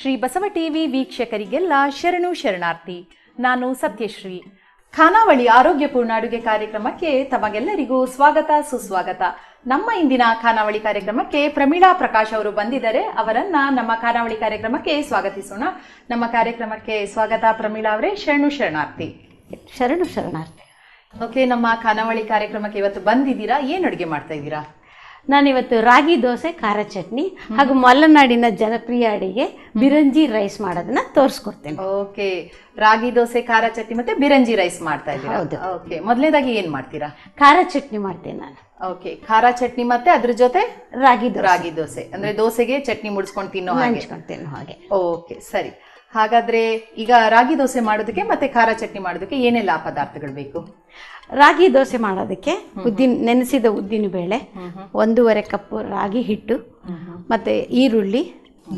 Shri Basava TV ವೀಕ್ಷಕರಿಗೆಲ್ಲ ಶರಣು ಶರಣಾರ್ಥಿ. ನಾನು ಸತ್ಯಶ್ರೀ. ಖಾನಾವಳಿ ಆರೋಗ್ಯಪೂರ್ಣ ಅಡುಗೆ ಕಾರ್ಯಕ್ರಮಕ್ಕೆ ತಮಗೆಲ್ಲರಿಗೂ ಸ್ವಾಗತ ಸುಸ್ವಾಗತ. ನಮ್ಮ ಇಂದಿನ ಖಾನಾವಳಿ ಕಾರ್ಯಕ್ರಮಕ್ಕೆ ಪ್ರಮೀಳಾ ಪ್ರಕಾಶ್ ಅವರು ಬಂದಿದ್ದಾರೆ. ಅವರನ್ನ ನಮ್ಮ ಖಾನಾವಳಿ ಕಾರ್ಯಕ್ರಮಕ್ಕೆ ಸ್ವಾಗತಿಸೋಣ. ನಮ್ಮ ಕಾರ್ಯಕ್ರಮಕ್ಕೆ ಸ್ವಾಗತ ಪ್ರಮೀಳಾ ಅವರೇ. ಶರಣು ಶರಣಾರ್ಥಿ. ಶರಣು ಶರಣಾರ್ಥಿ. ಓಕೆ ನಮ್ಮ ಖಾನಾವಳಿ ಕಾರ್ಯಕ್ರಮಕ್ಕೆ ಇವತ್ತು ಬಂದಿದ್ದೀರಾ? ಏನು ಅಡುಗೆ ಮಾಡ್ತಾ ಇದ್ದೀರಾ? ನಾನಿವತ್ತು ರಾಗಿ ದೋಸೆ ಖಾರ ಚಟ್ನಿ ಹಾಗೂ ಮಲೆನಾಡಿನ ಜನಪ್ರಿಯ ಅಡಿಗೆ ಬಿರಂಜಿ ರೈಸ್ ಮಾಡೋದನ್ನ ತೋರಿಸ್ಕೊಡ್ತೇನೆ. ಓಕೆ. ರಾಗಿ ದೋಸೆ ಖಾರ ಚಟ್ನಿ ಮತ್ತೆ ಬಿರಂಜಿ ರೈಸ್ ಮಾಡ್ತಾ ಇದ್ದೀರಾ? ಹೌದು. ಓಕೆ. ಮೊದಲನೇದಾಗಿ ಏನ್ ಮಾಡ್ತೀರಾ? ಖಾರ ಚಟ್ನಿ ಮಾಡ್ತೇನೆ ನಾನು. ಓಕೆ. ಖಾರ ಚಟ್ನಿ ಮತ್ತೆ ಅದ್ರ ಜೊತೆ ರಾಗಿ ರಾಗಿ ದೋಸೆ. ಅಂದ್ರೆ ದೋಸೆಗೆ ಚಟ್ನಿ ಮುಡಿಸ್ಕೊಂಡು ತಿನ್ನೋ ಹಾಗೆ. ಹಾಗೆ. ಓಕೆ ಸರಿ. ಹಾಗಾದ್ರೆ ಈಗ ರಾಗಿ ದೋಸೆ ಮಾಡೋದಕ್ಕೆ ಮತ್ತೆ ಖಾರ ಚಟ್ನಿ ಮಾಡೋದಕ್ಕೆ ಏನೆಲ್ಲ ಪದಾರ್ಥಗಳು ಬೇಕು? ರಾಗಿ ದೋಸೆ ಮಾಡೋದಕ್ಕೆ ಉದ್ದಿನ ನೆನೆಸಿದ ಉದ್ದಿನ ಬೇಳೆ ಒಂದೂವರೆ ಕಪ್ ರಾಗಿ ಹಿಟ್ಟು ಮತ್ತೆ ಈರುಳ್ಳಿ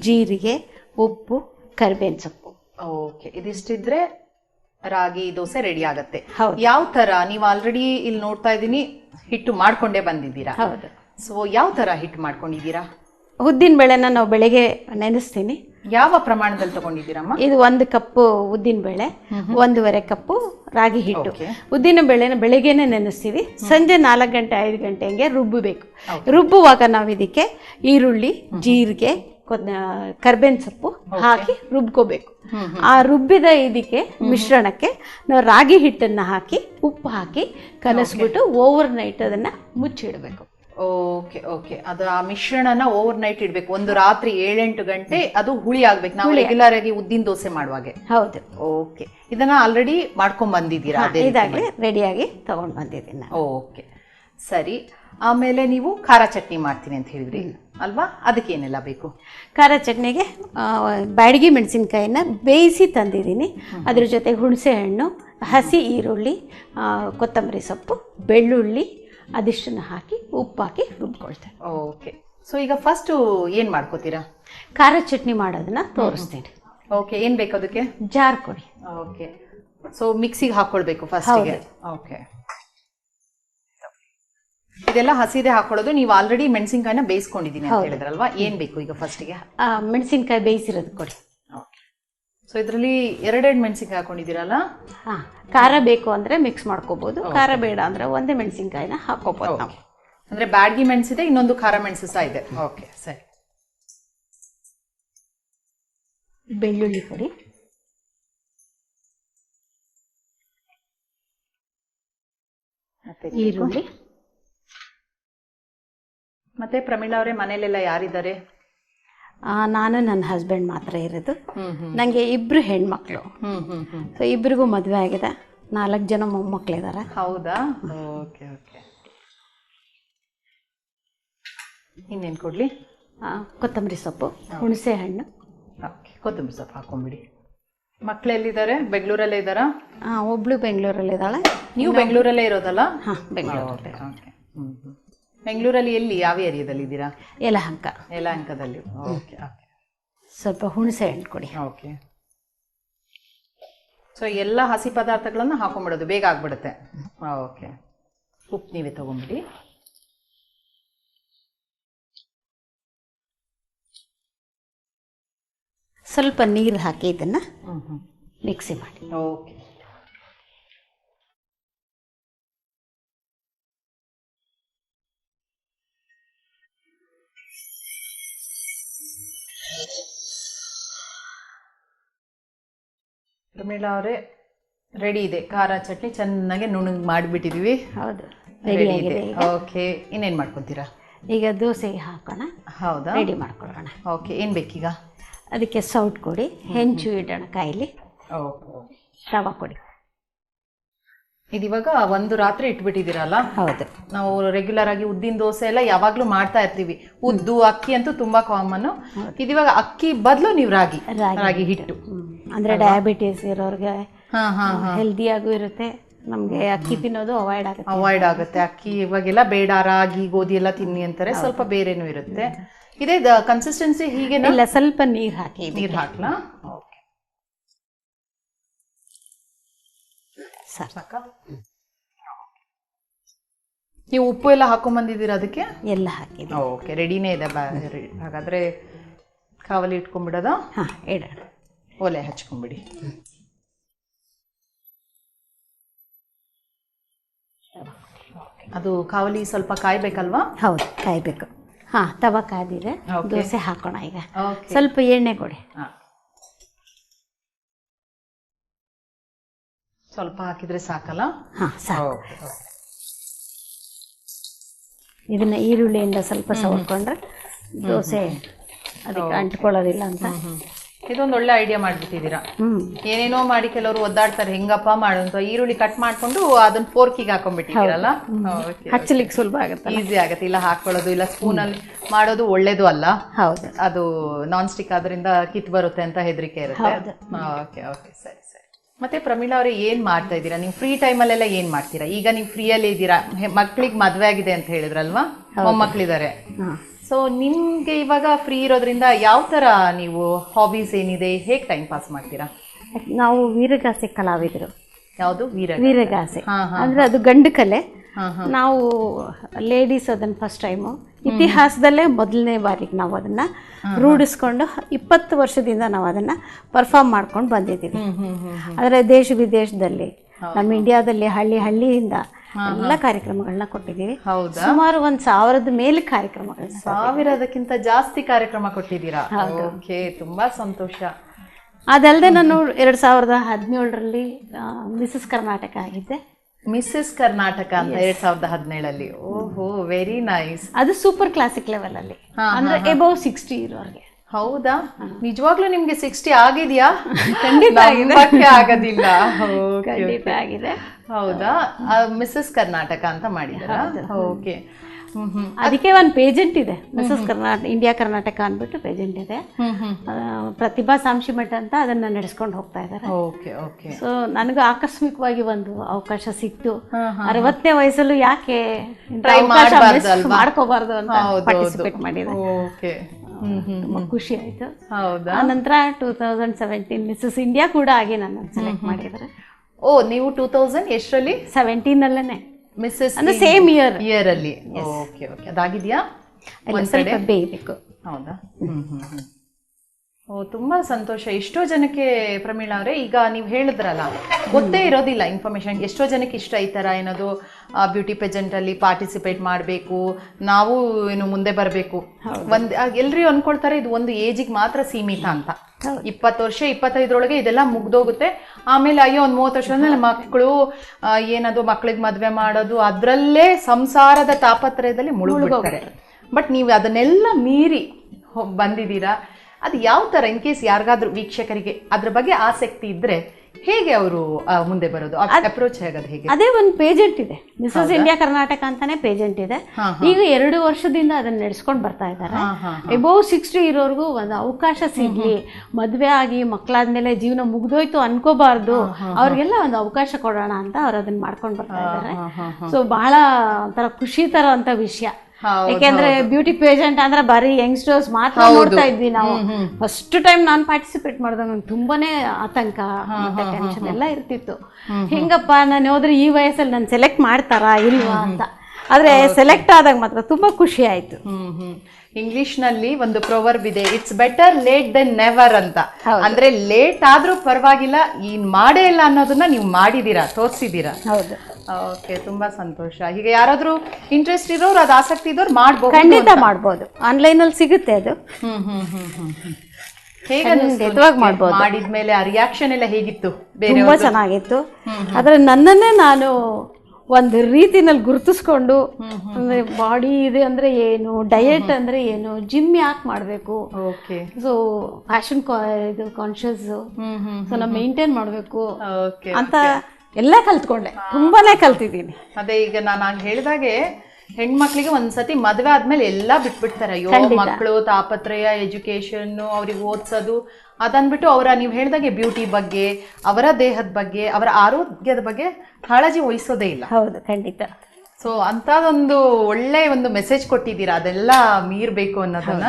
ಜೀರಿಗೆ ಉಪ್ಪು ಕರಿಬೇವಿನ ಸೊಪ್ಪು ಓಕೆ ಇದಿಷ್ಟಿದ್ರೆ ರಾಗಿ ದೋಸೆ ರೆಡಿ ಆಗತ್ತೆ. ಯಾವ ತರ? ನೀವು ಆಲ್ರೆಡಿ ಇಲ್ಲಿ ನೋಡ್ತಾ ಇದ್ದೀನಿ ಹಿಟ್ಟು ಮಾಡ್ಕೊಂಡೇ ಬಂದಿದ್ದೀರಾ? ಹೌದು. ಸೊ ಯಾವ ತರ ಹಿಟ್ಟು ಮಾಡ್ಕೊಂಡಿದ್ದೀರಾ? ಉದ್ದಿನ ಬೇಳೆನ ನಾವು ಬೆಳಗ್ಗೆ ನೆನೆಸ್ತೀನಿ. ಯಾವ ಪ್ರಮಾಣದಲ್ಲಿ ತಗೊಂಡಿದ್ದೀರಮ್ಮ? ಇದು ಒಂದು ಕಪ್ಪು ಉದ್ದಿನ ಬೇಳೆ ಒಂದೂವರೆ ಕಪ್ಪು ರಾಗಿ ಹಿಟ್ಟು. ಉದ್ದಿನ ಬೇಳೆನ ಬೆಳಗ್ಗೆನೆ ನೆನೆಸ್ತೀವಿ. ಸಂಜೆ ನಾಲ್ಕು ಗಂಟೆ ಐದು ಗಂಟೆ ಹಂಗೆ ರುಬ್ಬಬೇಕು. ರುಬ್ಬುವಾಗ ನಾವು ಇದಕ್ಕೆ ಈರುಳ್ಳಿ ಜೀರಿಗೆ ಕರ್ಬೇನ್ ಸೊಪ್ಪು ಹಾಕಿ ರುಬ್ಕೋಬೇಕು. ಆ ರುಬ್ಬಿದ ಇದಕ್ಕೆ ಮಿಶ್ರಣಕ್ಕೆ ನಾವು ರಾಗಿ ಹಿಟ್ಟನ್ನು ಹಾಕಿ ಉಪ್ಪು ಹಾಕಿ ಕಲಸ್ಬಿಟ್ಟು ಓವರ್ ನೈಟ್ ಅದನ್ನು ಮುಚ್ಚಿಡಬೇಕು. ಓಕೆ ಓಕೆ ಅದು ಆ ಮಿಶ್ರಣನ ಓವರ್ ನೈಟ್ ಇಡಬೇಕು. ಒಂದು ರಾತ್ರಿ ಏಳೆಂಟು ಗಂಟೆ ಅದು ಹುಳಿ ಆಗ್ಬೇಕು. ನಾವು ರೆಗ್ಯುಲರ್ ಆಗಿ ಉದ್ದಿನ ದೋಸೆ ಮಾಡುವಾಗೆ. ಹೌದು. ಓಕೆ ಇದನ್ನ ಆಲ್ರೆಡಿ ಮಾಡ್ಕೊಂಡ್ ಬಂದಿದ್ದೀರಾ? ಅದೇ ಇದಾಗಲಿ ರೆಡಿಯಾಗಿ ತಗೊಂಡು ಬಂದಿದ್ದೀನಿ ನಾನು. ಓಕೆ ಸರಿ. ಆಮೇಲೆ ನೀವು ಖಾರ ಚಟ್ನಿ ಮಾಡ್ತೀನಿ ಅಂತ ಹೇಳಿದ್ರಿ. ಅಲ್ವಾ? ಅದಕ್ಕೆ ಏನೆಲ್ಲ ಬೇಕು? ಖಾರ ಚಟ್ನಿಗೆ ಆ, ಬ್ಯಾಡಗಿ ಮೆಣಸಿನ್ಕಾಯಿನ ಬೇಯಿಸಿ ತಂದಿದ್ದೀನಿ. ಅದ್ರ ಜೊತೆಗೆ ಹುಣಸೆ ಹಣ್ಣು ಹಸಿ ಈರುಳ್ಳಿ ಆ, ಕೊತ್ತಂಬರಿ ಸೊಪ್ಪು ಬೆಳ್ಳುಳ್ಳಿ ಅದಿಷ್ಟನ್ನು ಹಾಕಿ ಉಪ್ಪು ಹಾಕಿ ರುಬ್ಕೊಳ್ತೇನೆ. ಓಕೆ ಸೊ ಈಗ ಫಸ್ಟು ಏನು ಮಾಡ್ಕೋತೀರಾ? ಖಾರ ಚಟ್ನಿ ಮಾಡೋದನ್ನ ತೋರಿಸ್ತೀನಿ. ಓಕೆ ಏನು ಬೇಕು ಅದಕ್ಕೆ? ಜಾರ್ ಕೊಡಿ. ಓಕೆ ಸೊ ಮಿಕ್ಸಿಗೆ ಹಾಕ್ಕೊಳ್ಬೇಕು ಫಸ್ಟಿಗೆ ಓಕೆ ಇದೆಲ್ಲ ಹಸಿದೆ ಹಾಕೊಳ್ಳೋದು. ನೀವು ಆಲ್ರೆಡಿ ಮೆಣಸಿನ್ಕಾಯಿನ ಬೇಯಿಸ್ಕೊಂಡಿದ್ದೀನಿ ಅಂತ ಹೇಳಿದ್ರಲ್ವಾ? ಏನ್ ಬೇಕು ಈಗ ಫಸ್ಟಿಗೆ ಮೆಣಸಿನ್ಕಾಯಿ ಬೇಯಿಸಿರೋದು ಕೊಡಿ. ಸೊ ಇದರಲ್ಲಿ ಎರಡೆರಡು ಮೆಣಸಿನ್ಕಾಯಿ ಹಾಕೊಂಡಿದ್ದೀರಲ್ಲ? ಹಾಂ ಖಾರ ಬೇಕು ಅಂದರೆ ಮಿಕ್ಸ್ ಮಾಡ್ಕೋಬೋದು. ಖಾರ ಬೇಡ ಅಂದರೆ ಒಂದೇ ಮೆಣಸಿನ್ಕಾಯಿನ ಹಾಕೋಬೋದು ನಾವು. ಅಂದ್ರೆ ಬ್ಯಾಡ್ಗಿ ಮೆಣಸಿದೆ ಇನ್ನೊಂದು ಖಾರ ಮೆಣಸು ಸಹ ಇದೆ. ಓಕೆ ಸರಿ. ಬೆಳ್ಳುಳ್ಳಿ ಪುಡಿ. ಈರುಳ್ಳಿ. ಮತ್ತೆ ಪ್ರಮೀಳಾ ಅವರೇ ಮನೇಲೆಲ್ಲ ಯಾರಿದ್ದಾರೆ? ನಾನು ನನ್ನ ಹಸ್ಬೆಂಡ್ ಮಾತ್ರ ಇರೋದು. ನನಗೆ ಇಬ್ಬರು ಹೆಣ್ಮಕ್ಳು. ಸೊ ಇಬ್ಬರಿಗೂ ಮದುವೆ ಆಗಿದೆ. ನಾಲ್ಕು ಜನ ಮೊಮ್ಮಕ್ಳಿದ್ದಾರೆ ಹೌದಾ? Okay okay. ಇನ್ನೇನು ಕೊಡಲಿ? ಕೊತ್ತಂಬರಿ ಸೊಪ್ಪು ಹುಣಸೆ ಹಣ್ಣು. ಓಕೆ ಕೊತ್ತಂಬರಿ ಸೊಪ್ಪು ಹಾಕೊಂಬಿಡಿ. ಮಕ್ಕಳೆಲ್ಲಿದ್ದಾರೆ ಬೆಂಗಳೂರಲ್ಲೇ ಇದ್ದಾರಾ? ಹಾಂ ಒಬ್ಳು ಬೆಂಗಳೂರಲ್ಲಿದ್ದಾಳೆ ನೀವು ಬೆಂಗಳೂರಲ್ಲೇ ಇರೋದಲ್ಲ? ಹಾಂ ಬೆಂಗಳೂರು ಓಕೆ ಹ್ಞೂ ಬೆಂಗಳೂರಲ್ಲಿ ಎಲ್ಲಿ? ಯಾವ ಏರಿಯಾದಲ್ಲಿ ಇದ್ದೀರಾ? ಯಲಹಂಕ. ಯಲಹಂಕದಲ್ಲಿ. Okay okay. ಸ್ವಲ್ಪ ಹುಣಸೆ ಹಣ್ಣು ಕೊಡಿ. ಓಕೆ. ಸೊ ಎಲ್ಲ ಹಸಿ ಪದಾರ್ಥಗಳನ್ನು ಹಾಕೊಂಡ್ಬಿಡೋದು. ಬೇಗ ಆಗ್ಬಿಡುತ್ತೆ. ಓಕೆ. ಉಪ್ಪು ನೀವೇ ತಗೊಂಬಿಡಿ ಸ್ವಲ್ಪ ನೀರು ಹಾಕಿ ಇದನ್ನು ಮಿಕ್ಸಿ ಮಾಡಿ. ಓಕೆ. ಪ್ರಮೀಳಾ ಅವರೇ ರೆಡಿ ಇದೆ. ಖಾರ ಚಟ್ನಿ ಚೆನ್ನಾಗಿ ನುಣುಗ್ ಮಾಡಿಬಿಟ್ಟಿದೀವಿ. ಹೌದು. ರೆಡಿ ರೆಡಿ ಇದೆ. ಆಗಿದೆ ಈಗ. ಓಕೆ ಇನ್ನೇನು ಮಾಡ್ಕೊತೀರಾ? ಈಗ ದೋಸೆ ಹಾಕೋಣ. ಹೌದಾ? ರೆಡಿ ಮಾಡ್ಕೊಳ್ಳೋಣ. ಓಕೆ ಏನು ಬೇಕೀಗ? ಅದಕ್ಕೆ ಸೌಟ್ ಕೊಡಿ ಹೆಂಚು ಇಡೋಣ ಕಾಯಿಲಿ ಓಕೆ ಶ್ರವ ಕೊಡಿ. ಇದಿವಾಗ ಒಂದು ರಾತ್ರಿ ಇಟ್ಬಿಟ್ಟಿದಿರಲ್ಲ ಹೌದು. ನಾವು ರೆಗ್ಯುಲರ್ ಆಗಿ ಉದ್ದಿನ ದೋಸೆ ಎಲ್ಲ ಯಾವಾಗ್ಲೂ ಮಾಡ್ತಾ ಇರ್ತೀವಿ. ಉದ್ದು ಅಕ್ಕಿ ಅಂತೂ ತುಂಬಾ ಕಾಮನ್ ಇದಿವಾಗ ಅಕ್ಕಿ ಬದಲು ನೀವು ರಾಗಿ ರಾಗಿ ಹಿಟ್ಟು. ಅಂದ್ರೆ ಡಯಾಬಿಟಿಸ್ ಇರೋರಿಗೆ ಹೆಲ್ದಿಯಾಗೂ ಇರುತ್ತೆ. ನಮಗೆ ಅಕ್ಕಿ ತಿನ್ನೋದು ಅವಾಯ್ಡ್ ಆಗುತ್ತೆ. ಅವಾಯ್ಡ್ ಆಗುತ್ತೆ. ಅಕ್ಕಿ ಇವಾಗೆಲ್ಲ ಬೇಡ ರಾಗಿ ಗೋಧಿ ಎಲ್ಲ ತಿನ್ನಿ ಅಂತಾರೆ. ಸ್ವಲ್ಪ ಬೇರೆನೂ ಇರುತ್ತೆ. ಇದೇ ಕನ್ಸಿಸ್ಟೆನ್ಸಿ ಹೀಗೆ ಇಲ್ಲ ಸ್ವಲ್ಪ ನೀರು ಹಾಕಿ. ನೀರ್ ಹಾಕ್ಲಾ? ಸಾಕು. ಸಾಕಾ? ನೀವು ಉಪ್ಪು ಎಲ್ಲ ಹಾಕೊಂಡ್ ಬಂದಿದ್ದೀರಾ ಅದಕ್ಕೆ? ಎಲ್ಲ ಹಾಕಿದೆ ಓಕೆ ರೆಡಿನೇ ಇದೆ ಬಾ- ರೆ- ಹಾಗಾದ್ರೆ ಕಾವಲಿ ಇಟ್ಕೊಂಡ್ಬಿಡೋದ? ಹಾಂ ಇಡೋಣ ಒಲೆ ಹಚ್ಕೊಂಡ್ಬಿಡಿ ಅದು ಕಾವಲಿ ಸ್ವಲ್ಪ ಕಾಯ್ಬೇಕಲ್ವಾ? ಹೌದು ಕಾಯಬೇಕು. ಹಾ ತವ ಕಾದಿದೆ Okay. ದೋಸೆ ಹಾಕೋಣ ಈಗ. ಸ್ವಲ್ಪ ಎಣ್ಣೆ ಕೊಡಿ. ಸ್ವಲ್ಪ ಹಾಕಿದ್ರೆ ಸಾಕಲ್ಲ? ಹಾಂ ಸಾಕು. ಇದನ್ನ ಈರುಳ್ಳಿಯಿಂದ ಸ್ವಲ್ಪ ಸವರ್ಕೊಂಡ್ರೆ ದೋಸೆ ಅದಕ್ಕೆ ಅಂಟ್ಕೊಳ್ಳೋದಿಲ್ಲ ಅಂತ. ಇದೊಂದು ಒಳ್ಳೆ ಐಡಿಯಾ ಮಾಡ್ಬಿಟ್ಟಿದ್ದೀರಾ? ಏನೇನೋ ಮಾಡಿ ಕೆಲವರು ಒದ್ದಾಡ್ತಾರೆ ಹೆಂಗಪ್ಪ ಮಾಡುವಂತ ಈರುಳ್ಳಿ ಕಟ್ ಮಾಡ್ಕೊಂಡು ಅದನ್ನ ಫೋರ್ಕಿಗೆ ಹಾಕೊಂಡ್ಬಿಟ್ಟಿದ್ದೀರಲ್ಲ? ಹಚ್ಚಲಿಕ್ಕೆ ಸುಲಭ ಆಗುತ್ತೆ ಈಸಿ ಆಗುತ್ತೆ. ಇಲ್ಲ ಹಾಕೊಳ್ಳೋದು ಇಲ್ಲ ಸ್ಪೂನಲ್ಲಿ ಮಾಡೋದು ಒಳ್ಳೇದು ಅಲ್ಲ? ಹೌದು. ಅದು ನಾನ್ ಸ್ಟಿಕ್ ಆದ್ರಿಂದ ಕಿತ್ ಬರುತ್ತೆ ಅಂತ ಹೆದರಿಕೆ ಇರುತ್ತೆ. Okay okay. ಸರಿ. ಮತ್ತೆ ಪ್ರಮೀಳಾ ಅವರೇ ಏನ್ ಮಾಡ್ತಾ ಇದ್ದೀರಾ? ನೀವು ಫ್ರೀ ಟೈಮಲ್ಲೆಲ್ಲ ಏನ್ ಮಾಡ್ತೀರಾ? ಈಗ ನೀವು ಫ್ರೀಯಲ್ಲಿ ಇದ್ದೀರಾ? ಮಕ್ಳಿಗೆ ಮದ್ವೆ ಆಗಿದೆ ಅಂತ ಹೇಳಿದ್ರಲ್ವಾ? ಮೊಮ್ಮಕ್ಳಿದ್ದಾರೆ ಸೊ ನಿಮ್ಗೆ ಇವಾಗ ಫ್ರೀ ಇರೋದ್ರಿಂದ ಯಾವ ತರ ನೀವು ಹಾಬೀಸ್ ಏನಿದೆ? ಹೇಗೆ ಟೈಮ್ ಪಾಸ್ ಮಾಡ್ತೀರಾ? ನಾವು ವೀರಗಾಸೆ ಕಲಾವಿದರು. ಯಾವುದು? ವೀರ ವೀರಗಾಸೆ. ಅಂದ್ರೆ ಅದು ಗಂಡು ಕಲೆ. ನಾವು ಲೇಡೀಸ್ ಅದನ್ನ ಫಸ್ಟ್ ಟೈಮು ಇತಿಹಾಸದಲ್ಲೇ ಮೊದಲನೇ ಬಾರಿಗೆ ನಾವು ಅದನ್ನ ರೂಢಿಸ್ಕೊಂಡು ಇಪ್ಪತ್ತು ವರ್ಷದಿಂದ ನಾವು ಅದನ್ನ ಪರ್ಫಾರ್ಮ್ ಮಾಡ್ಕೊಂಡು ಬಂದಿದ್ದೀವಿ. ಆದರೆ ದೇಶ ವಿದೇಶದಲ್ಲಿ ನಮ್ಮ ಇಂಡಿಯಾದಲ್ಲಿ ಹಳ್ಳಿ ಹಳ್ಳಿಯಿಂದ ಎಲ್ಲ ಕಾರ್ಯಕ್ರಮಗಳನ್ನ ಕೊಟ್ಟಿದ್ದೀವಿ. ಸುಮಾರು ಒಂದ್ ಸಾವಿರದ ಮೇಲೆ ಕಾರ್ಯಕ್ರಮಗಳು ಸಾವಿರದಕ್ಕಿಂತ ಜಾಸ್ತಿ ಕಾರ್ಯಕ್ರಮ ಕೊಟ್ಟಿದ್ದೀರಾ? ತುಂಬಾ ಸಂತೋಷ. ಅದಲ್ಲದೆ ನಾನು ಎರಡ್ ಸಾವಿರದ ಹದಿನೇಳರಲ್ಲಿ ಮಿಸಸ್ ಕರ್ನಾಟಕ ಆಗಿದ್ದೆ. ಮಿಸ್ಸಸ್ ಕರ್ನಾಟಕ ಅಂತ ಎರಡ್ ಸಾವಿರದ ಹದಿನೇಳಲ್ಲಿ. ಓಹೋ ವೆರಿ ನೈಸ್ ಅದು ಸೂಪರ್ ಕ್ಲಾಸಿಕ್ ಲೆವೆಲ್ ಅಲ್ಲಿ. ಅಂದ್ರೆ ಎಬವ್ ಸಿಕ್ಸ್ಟಿ ಇರೋರಿಗೆ. ಹೌದಾ? ನಿಜವಾಗ್ಲೂ ನಿಮ್ಗೆ ಸಿಕ್ಸ್ಟಿ ಆಗಿದ್ಯಾ? ಖಂಡಿತ ಆಗೋದಿಲ್ಲ. ಆಗಿದೆ. ಹೌದಾ? ಮಿಸ್ಸಸ್ ಕರ್ನಾಟಕ ಅಂತ ಮಾಡಿದ್ದಾರೆ? ಓಕೆ. ಅದಕ್ಕೆ ಒಂದು ಪೇಜೆಂಟ್ ಇದೆ. ಮಿಸಸ್ ಕರ್ನಾಟಕ ಇಂಡಿಯಾ ಕರ್ನಾಟಕ ಅಂದ್ಬಿಟ್ಟು ಪೇಜೆಂಟ್ ಇದೆ. ಪ್ರತಿಭಾ ಸಾಂಶಿ ಮಠ ಅಂತ ಅದನ್ನ ನಡೆಸ್ಕೊಂಡು ಹೋಗ್ತಾ ಇದ್ದಾರೆ ಓಕೆ ಓಕೆ. ಸೊ ನನಗೂ ಆಕಸ್ಮಿಕವಾಗಿ ಒಂದು ಅವಕಾಶ ಸಿಕ್ತು. ಅರವತ್ತನೇ ವಯಸ್ಸಲ್ಲೂ ಯಾಕೆ? ಮಾಡ್ಕೋಬಾರ್ದು ಅಂತ ಪಾರ್ಟಿಸಿಪೇಟ್ ಮಾಡಿದೆ. ತುಂಬಾ ಖುಷಿ ಆಯ್ತು. ಹೌದಾ? ಆ ನಂತರ two thousand seventeen Mrs India ಕೂಡ ಆಗಿ ನನ್ನ ಸೆಲೆಕ್ಟ್ ಮಾಡಿದ್ದಾರೆ. ಓ ನೀವು ಟೂ ತೌಸಂಡ್ ಎಷ್ಟರಲ್ಲಿ? ಸೆವೆಂಟೀನ್ ಅಲ್ಲೇ ಮಿಸ್ಸಸ್ ಅಂದ್ರೆ ಸೇಮ್ ಇಯರ್ ಇಯರ್ ಅಲ್ಲಿ ಓಕೆ ಓಕೆ ಅದಾಗಿದ್ಯಾ? ಸ್ವಲ್ಪ ಬೇಯಬೇಕು ಹೌದಾ? ಹ್ಮ್ ಹ್ಮ್ ಹ್ಮ್. ಓ ತುಂಬಾ ಸಂತೋಷ. ಎಷ್ಟೋ ಜನಕ್ಕೆ ಪ್ರಮೀಳಾ ಅವರೇ ಈಗ ನೀವು ಹೇಳಿದ್ರಲ್ಲ ಗೊತ್ತೇ ಇರೋದಿಲ್ಲ ಇನ್ಫಾರ್ಮೇಶನ್ ಎಷ್ಟೋ ಜನಕ್ಕೆ ಇಷ್ಟ ಈ ಥರ ಏನದು ಬ್ಯೂಟಿ ಪೆಜೆಂಟಲ್ಲಿ ಪಾರ್ಟಿಸಿಪೇಟ್ ಮಾಡಬೇಕು ನಾವು ಏನು ಮುಂದೆ ಬರಬೇಕು. ಒಂದು ಎಲ್ಲರೂ ಅಂದ್ಕೊಳ್ತಾರೆ ಇದು ಒಂದು ಏಜಿಗೆ ಮಾತ್ರ ಸೀಮಿತ ಅಂತ. ಇಪ್ಪತ್ತು ವರ್ಷ ಇಪ್ಪತ್ತೈದರೊಳಗೆ ಇದೆಲ್ಲ ಮುಗ್ದೋಗುತ್ತೆ. ಆಮೇಲೆ ಅಯ್ಯೋ ಒಂದು ಮೂವತ್ತು ವರ್ಷದ ಮಕ್ಕಳು ಏನದು ಮಕ್ಕಳಿಗೆ ಮದುವೆ ಮಾಡೋದು ಅದರಲ್ಲೇ ಸಂಸಾರದ ತಾಪತ್ರಯದಲ್ಲಿ ಮುಳುಗೋಗ್ತಾರೆ ಬಟ್ ನೀವು ಅದನ್ನೆಲ್ಲ ಮೀರಿ ಬಂದಿದ್ದೀರಾ ಅದು ಯಾವ ಥರ ಇನ್ ಕೇಸ್ ಯಾರಿಗಾದ್ರೂ ವೀಕ್ಷಕರಿಗೆ ಅದ್ರ ಬಗ್ಗೆ ಆಸಕ್ತಿ ಇದ್ರೆ ಹೇಗೆ ಅವರು ಮುಂದೆ ಬರೋದು? ಅಪ್ರೋಚ್ ಹೇಗದು ಹೇಗೆ? ಅದೇ ಒಂದು ಪೇಜೆಂಟ್ ಇದೆ. ಮಿಸಸ್ ಇಂಡಿಯಾ ಕರ್ನಾಟಕ ಅಂತಾನೆ ಪೇಜೆಂಟ್ ಇದೆ. ಈಗ ಎರಡು ವರ್ಷದಿಂದ ಅದನ್ನ ನಡೆಸ್ಕೊಂಡು ಬರ್ತಾ ಇದ್ದಾರೆ. ಎಬೋವ್ ಸಿಕ್ಸ್ಟಿ ಇರೋರ್ಗೂ ಒಂದು ಅವಕಾಶ ಸಿಗ್ಲಿ. ಮದ್ವೆ ಆಗಿ ಮಕ್ಕಳಾದ್ಮೇಲೆ ಜೀವನ ಮುಗ್ದೋಯ್ತು ಅನ್ಕೋಬಾರ್ದು. ಅವ್ರಿಗೆಲ್ಲ ಒಂದು ಅವಕಾಶ ಕೊಡೋಣ ಅಂತ ಅವ್ರು ಅದನ್ನ ಮಾಡ್ಕೊಂಡು ಬರ್ತಾ ಇದ್ದಾರೆ. ಸೊ ಬಹಳ ಒಂಥರ ಖುಷಿ ತರ ಅಂತ ವಿಷಯ. ಯಾಕೆಂದ್ರೆ ಬ್ಯೂಟಿ ಪೇಜೆಂಟ್ ಅಂದ್ರೆ ಬರೀ ಯಂಗ್ಸ್ಟರ್ಸ್ ಮಾತ್ರ ನೋಡ್ತಾ ಇದ್ವಿ ನಾವು. ಫಸ್ಟ್ ಟೈಮ್ ನಾನು ಪಾರ್ಟಿಸಿಪೇಟ್ ಮಾಡಿದಾಗ ನಂಗೆ ತುಂಬಾನೇ ಆತಂಕ ಮತ್ತೆ ಟೆನ್ಷನ್ ಎಲ್ಲ ಇರ್ತಿತ್ತು. ಹೆಂಗಪ್ಪ ನಾನು ಹೋದ್ರೆ ಈ ವಯಸ್ಸಲ್ಲಿ ನಾನು ಸೆಲೆಕ್ಟ್ ಮಾಡ್ತಾರಾ ಇಲ್ವಾ ಅಂತ. ಆದ್ರೆ ಸೆಲೆಕ್ಟ್ ಆದಾಗ ಮಾತ್ರ ತುಂಬಾ ಖುಷಿ ಆಯ್ತು. ಇಂಗ್ಲಿಷ್ನಲ್ಲಿ ಒಂದು ಪ್ರೊವರ್ಬ್ ಇದೆ it's better late than never ಅಂತ. ಅಂದ್ರೆ ಲೇಟ್ ಆದ್ರೂ ಪರವಾಗಿಲ್ಲ ಏನ್ ಮಾಡೇ ಇಲ್ಲ ಅನ್ನೋದನ್ನ ನೀವು ಮಾಡಿದೀರಾ ತೋರಿಸಿದೀರಾ? ಹೌದು. ಓಕೆ ತುಂಬಾ ಸಂತೋಷ. ಈಗ ಯಾರಾದ್ರೂ ಇಂಟ್ರೆಸ್ಟ್ ಇರೋರು ಅದು ಆಸಕ್ತಿ ಇದ್ದವ್ರು ಮಾಡ್ಬೋದು ಖಂಡಿತ ಮಾಡ್ಬೋದು. ಆನ್ಲೈನ್ ಅಲ್ಲಿ ಸಿಗುತ್ತೆ ಅದು. ಹ್ಮ್ ಹ್ಮ್ ಹ್ಮ್ ಹ್ಮ್ ಹ್ಮ್. ಹೇಗೆ ಖಂಡಿತವಾಗಿ ಮಾಡ್ಬೋದು. ಮಾಡಿದ್ಮೇಲೆ ಆ ರಿಯಾಕ್ಷನ್ ಎಲ್ಲ ಹೇಗಿತ್ತು ಬೇರೆ ತುಂಬಾ ಚೆನ್ನಾಗಿತ್ತು. ಆದ್ರೆ ನನ್ನನ್ನೇ ನಾನು ಒಂದು ರೀತಿನಲ್ಲಿ ಗುರುತಿಸ್ಕೊಂಡು ಅಂದ್ರೆ ಬಾಡಿ ಇದೆ ಅಂದ್ರೆ ಏನು ಡಯಟ್ ಅಂದ್ರೆ ಏನು ಜಿಮ್ ಯಾಕೆ ಮಾಡಬೇಕು? ಓಕೆ. ಸೊ ಫ್ಯಾಷನ್ ಇದು ಕಾನ್ಶಿಯಸ್ ಸೊ ನಾವು ಮೇಂಟೈನ್ ಮಾಡಬೇಕು. ಅಂತ ಎಲ್ಲ ಕಲ್ತ್ಕೊಂಡೆ. ತುಂಬಾನೇ ಕಲ್ತಿದ್ದೀನಿ. ಅದೇ ಈಗ ನಾನು ಹೇಳಿದಾಗೆ ಹೆಣ್ಮಕ್ಳಿಗೆ ಒಂದ್ಸತಿ ಮದ್ವೆ ಆದ್ಮೇಲೆ ಎಲ್ಲಾ ಬಿಟ್ಬಿಡ್ತಾರೆ. ಅಯ್ಯೋ ಮಕ್ಕಳು ತಾಪತ್ರಯ ಎಜುಕೇಶನ್ ಅವ್ರಿಗೆ ಓದ್ಸೋದು ಅದನ್ಬಿಟ್ಟು ಅವರ ನೀವು ಹೇಳ್ದಾಗೆ ಬ್ಯೂಟಿ ಬಗ್ಗೆ ಅವರ ದೇಹದ ಬಗ್ಗೆ ಅವರ ಆರೋಗ್ಯದ ಬಗ್ಗೆ ಕಾಳಜಿ ವಹಿಸೋದೇ ಇಲ್ಲ. ಹೌದು ಖಂಡಿತ. ಸೊ ಅಂತದೊಂದು ಒಳ್ಳೆ ಒಂದು ಮೆಸೇಜ್ ಕೊಟ್ಟಿದ್ದೀರಾ? ಅದೆಲ್ಲ ಮೀರ್ಬೇಕು ಅನ್ನೋದನ್ನ?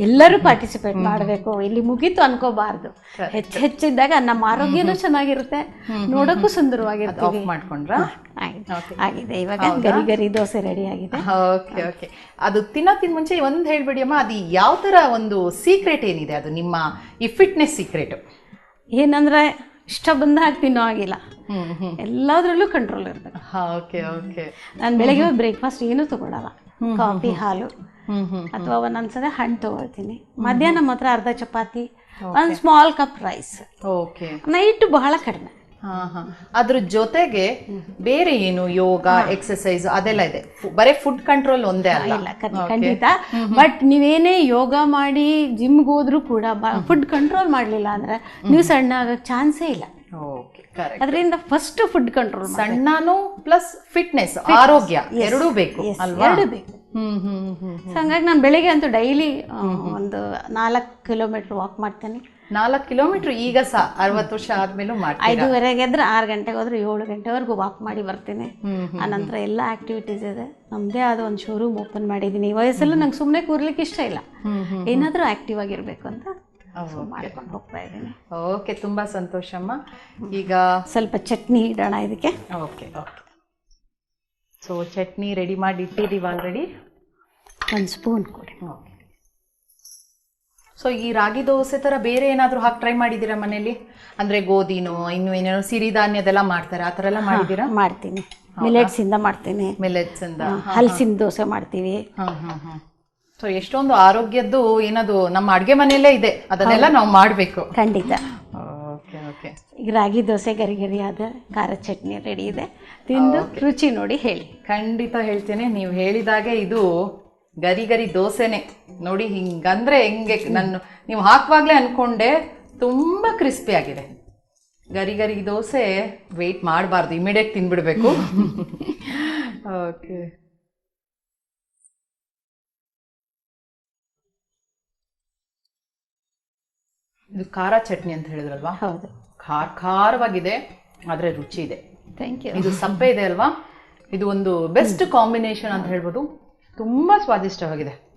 ಎಲ್ಲರೂ ಪಾರ್ಟಿಸಿಪೇಟ್ ಮಾಡಬೇಕು. ಇಲ್ಲಿ ಮುಗೀತು ಅನ್ಕೋಬಾರ್ದು. ಹೆಚ್ಚು ಹೆಚ್ಚಿದ್ದಾಗ ನಮ್ಮ ಆರೋಗ್ಯನೂ ಚೆನ್ನಾಗಿರುತ್ತೆ. ನೋಡೋಕ್ಕೂ ಸುಂದರವಾಗಿರುತ್ತೆ ಆಫ್ ಮಾಡ್ಕೊಂಡ್ರಾ? ಆಗಿದೆ. ಇವಾಗ ಗರಿ ಗರಿ ದೋಸೆ ರೆಡಿ ಆಗಿದೆ. ಓಕೆ ಓಕೆ ಅದು ತಿನ್ನೋಕ್ಕಿಂತ ಮುಂಚೆ ಒಂದು ಹೇಳ್ಬಿಡಿ ಅಮ್ಮ ಅದು ಯಾವ ತರ ಒಂದು ಸೀಕ್ರೆಟ್ ಏನಿದೆ? ಅದು ನಿಮ್ಮ ಈ ಫಿಟ್ನೆಸ್ ಸೀಕ್ರೆಟ್ ಏನಂದ್ರೆ ಇಷ್ಟ ಬಂದಾಗ ತಿನ್ನೋ ಆಗಿಲ್ಲ. ಎಲ್ಲದ್ರಲ್ಲೂ ಕಂಟ್ರೋಲ್ ಇರಬೇಕು. Okay okay. ನಾನು ಬೆಳಗ್ಗೆ ಬ್ರೇಕ್ಫಾಸ್ಟ್ ಏನೂ ತಗೊಳಲ್ಲ. ಕಾಫಿ ಹಾಲು. ಅಥವಾ ಒಂದೊಂದ್ಸಲ ಹಣ್ಣು ತಗೊಳ್ತೀನಿ. ಮಧ್ಯಾಹ್ನ ಮಾತ್ರ ಅರ್ಧ ಚಪಾತಿ ಒಂದು small cup rice okay. Night ಬಹಳ ಕಡಿಮೆ. ಹಾ ಹಾ. ಅದ್ರ ಜೊತೆಗೆ ಬೇರೆ ಏನು ಯೋಗ ಎಕ್ಸಸೈಸ್ ಅದೆಲ್ಲ ಇದೆ. ಬರೀ ಫುಡ್ ಕಂಟ್ರೋಲ್ ಒಂದೇ ಅಲ್ಲ. ಖಂಡಿತ. ಬಟ್ ನೀವೇನೇ ಯೋಗ ಮಾಡಿ ಜಿಮ್ಗೆ ಹೋದ್ರು ಕೂಡ ಫುಡ್ ಕಂಟ್ರೋಲ್ ಮಾಡಲಿಲ್ಲ ಅಂದ್ರೆ ನೀವು ಸಣ್ಣ ಆಗಕ್ಕೆ ಚಾನ್ಸೇ ಇಲ್ಲ. ಅದರಿಂದ ಫಸ್ಟ್ ಫುಡ್ ಕಂಟ್ರೋಲ್ ಸಣ್ಣನು ಪ್ಲಸ್ ಫಿಟ್ನೆಸ್ ಆರೋಗ್ಯ ಎರಡೂ ಬೇಕು ಅಲ್ವಾ? ಎರಡು ಬೇಕು. ಸೊ ಹಂಗಾಗಿ ನಾನು ಬೆಳಿಗ್ಗೆ ಅಂತೂ ಡೈಲಿ ಒಂದು ನಾಲ್ಕು ಕಿಲೋಮೀಟರ್ ವಾಕ್ ಮಾಡ್ತೇನೆ. ನಾಲ್ಕು ಕಿಲೋಮೀಟರ್ ಈಗ ಸಹ ಅರವತ್ತು ವರ್ಷ ಆದ್ಮೇಲೂ ಮಾಡ್ತೀನಿ ಐದುವರೆಗೆ ಎದ್ರೆ ಆರು ಗಂಟೆಗೆ ಹೋದ್ರೆ ಏಳು ಗಂಟೆವರೆಗೂ ವಾಕ್ ಮಾಡಿ ಬರ್ತೀನಿ. ಹ್ಮ್ ಆನಂತರ ಎಲ್ಲ ಆಕ್ಟಿವಿಟೀಸ್ ಇದೆ. ನಮ್ದೇ ಆದ ಒಂದು ಶೋರೂಮ್ ಓಪನ್ ಮಾಡಿದೀನಿ. ಈ ವಯಸ್ಸಲ್ಲೂ ನಂಗೆ ಸುಮ್ಮನೆ ಕೂರ್ಲಿಕ್ಕೆ ಇಷ್ಟ ಇಲ್ಲ. ಏನಾದ್ರೂ ಹ್ಮ್ ಏನಾದರೂ ಆಕ್ಟಿವ್ ಆಗಿರಬೇಕು ಅಂತ ಮಾಡ್ಕೊಂಡು ಹೋಗ್ತಾ ಇದ್ದೀನಿ. ಓಕೆ ತುಂಬಾ ಸಂತೋಷಮ್ಮ ಈಗ ಸ್ವಲ್ಪ ಚಟ್ನಿ ಇಡೋಣ ಇದಕ್ಕೆ. Okay okay. So chutney ready ಮಾಡಿ ಇಟ್ಟಿದ್ದೀವಿ ಆಲ್ರೆಡಿ ಒಂದು ಸ್ಪೂನ್ ಕೊಡಿ. ಸೊ ಈ ರಾಗಿ ದೋಸೆ ಥರ ಬೇರೆ ಏನಾದರೂ ಹಾಕಿ ಟ್ರೈ ಮಾಡಿದ್ದೀರಾ ಮನೇಲಿ ಅಂದ್ರೆ ಗೋಧಿನೋ ಇನ್ನು ಏನೇನೋ ಸಿರಿಧಾನ್ಯದೆಲ್ಲ ಮಾಡ್ತಾರೆ? ಆ ಥರ ಎಲ್ಲ ಮಾಡಿದ್ದೀರಾ? ಮಾಡ್ತೀನಿ. ಮಿಲೆಟ್ಸ್ ಇಂದ ಮಾಡ್ತೀನಿ. ಮಿಲೆಟ್ಸ್ ಇಂದ. ಹಲಸಿನ ದೋಸೆ ಮಾಡ್ತೀವಿ. ಹಾಂ ಹಾಂ ಹಾಂ. ಸೊ ಎಷ್ಟೊಂದು ಆರೋಗ್ಯದ್ದು ಏನದು ನಮ್ಮ ಅಡುಗೆ ಮನೆಯಲ್ಲೇ ಇದೆ. ಅದನ್ನೆಲ್ಲ ನಾವು ಮಾಡಬೇಕು. ಖಂಡಿತ. ಓಕೆ ಓಕೆ ಈಗ ರಾಗಿ ದೋಸೆ ಗರಿ ಗರಿಯಾದ ಖಾರ ಚಟ್ನಿ ರೆಡಿ ಇದೆ. ತಿಂದು ರುಚಿ ನೋಡಿ ಹೇಳಿ. ಖಂಡಿತ ಹೇಳ್ತೇನೆ. ನೀವು ಹೇಳಿದಾಗೆ ಇದು ಗರಿ ಗರಿ ದೋಸೆನೆ. ನೋಡಿ ಹಿಂಗಂದ್ರೆ ಹೆಂಗೆ ನಾನು ನೀವು ಹಾಕುವಾಗ್ಲೇ ಅನ್ಕೊಂಡೆ ತುಂಬ ಕ್ರಿಸ್ಪಿ ಆಗಿದೆ. ಗರಿ ಗರಿ ದೋಸೆ ವೆಯ್ಟ್ ಮಾಡಬಾರ್ದು ಇಮಿಡಿಯೇಟ್ ತಿನ್ಬಿಡ್ಬೇಕು ಓಕೆ ಇದು ಖಾರ ಚಟ್ನಿ ಅಂತ ಹೇಳಿದ್ರಲ್ವಾ? ಹೌದು. ಖಾರ ಖಾರವಾಗಿದೆ ಆದ್ರೆ ರುಚಿ ಇದೆ. ಥ್ಯಾಂಕ್ ಯು ಇದು ಸಪ್ಪೆ ಇದೆ ಅಲ್ವಾ? ಇದು ಒಂದು ಬೆಸ್ಟ್ ಕಾಂಬಿನೇಷನ್ ಅಂತ ಹೇಳ್ಬೋದು. ತುಂಬಾ ಸ್ವಾದಿಷ್ಟವಾಗಿದೆ.